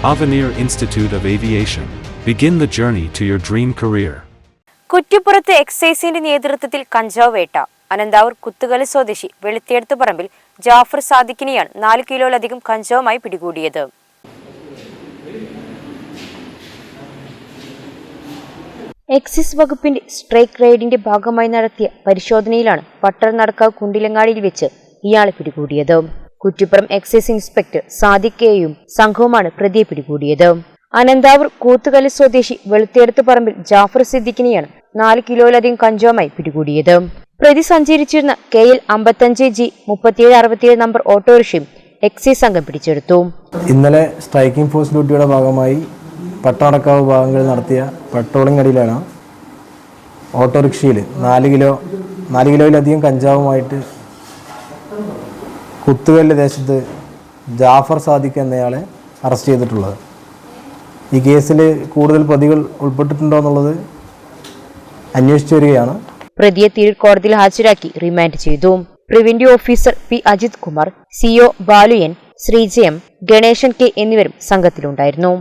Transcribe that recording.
Avenir Institute of Aviation. Begin the journey to your dream career. കുറ്റിപ്പുറത്ത് എക്സൈസിന്റെ നേതൃത്വത്തിൽ കഞ്ചാവ് വേട്ട അനന്താവൂർ കുത്തുകൽ സ്വദേശി വെളുത്തിയെടുത്ത് പറമ്പിൽ ജാഫർ സാദിഖിനെയാണ് നാല് കിലോയിലധികം കഞ്ചാവുമായി പിടികൂടിയത് എക്സൈസ് വകുപ്പിന്റെ സ്ട്രൈക്ക് റൈഡിന്റെ ഭാഗമായി നടത്തിയ പരിശോധനയിലാണ് പട്ടർനടക്കാവ് കുണ്ടിലങ്ങാടിയിൽ വെച്ച് ഇയാളെ പിടികൂടിയത് കുറ്റിപ്പുറം എക്സൈസ് ഇൻസ്പെക്ടർ സാദിഖയെയും സംഘവുമാണ് പ്രതിയെ പിടികൂടിയത്. അനന്താവൂർ കൂത്തുകല്ല് സ്വദേശി വെളുത്തേടത്ത് പറമ്പിൽ ജാഫർ സിദ്ദിഖിനെയാണ് നാല് കിലോയിലധികം കഞ്ചാവുമായി പിടികൂടിയത്. പ്രതി സഞ്ചരിച്ചിരുന്ന കെ എൽ അമ്പത്തഞ്ച് ജി മുപ്പത്തിയേഴ് അറുപത്തിയേഴ് നമ്പർ ഓട്ടോറിക്ഷയും എക്സൈസ് സംഘം പിടിച്ചെടുത്തു. ഇന്നലെ സ്ട്രൈക്കിംഗ് ഫോഴ്സ് ഡ്യൂട്ടിയുടെ ഭാഗമായി പട്ടണക്കാവ് ഭാഗങ്ങളിൽ നടത്തിയ പെട്രോളിംഗ് അടിയിലാണ് ഓട്ടോറിക്ഷയിൽ നാല് കിലോ നാല് കിലോയിലധികം കഞ്ചാവുമായിട്ട് കുത്തുകല്ല് ദേശത്ത് ജാഫർ സാദിഖ് എന്നയാളെ അറസ്റ്റ് ചെയ്തിട്ടുള്ളത്. ഈ കേസിൽ കൂടുതൽ പ്രതികൾ ഉൾപ്പെട്ടിട്ടുണ്ടോ എന്നുള്ളത് അന്വേഷിച്ചു വരികയാണ്. പ്രതിയെ തിരൂർ കോടതിയിൽ ഹാജരാക്കി റിമാൻഡ് ചെയ്തു. Preventive officer P Ajith Kumar CO ബാലുയൻ Sreejayam Ganesan K എന്നിവരും സംഘത്തിലുണ്ടായിരുന്നു.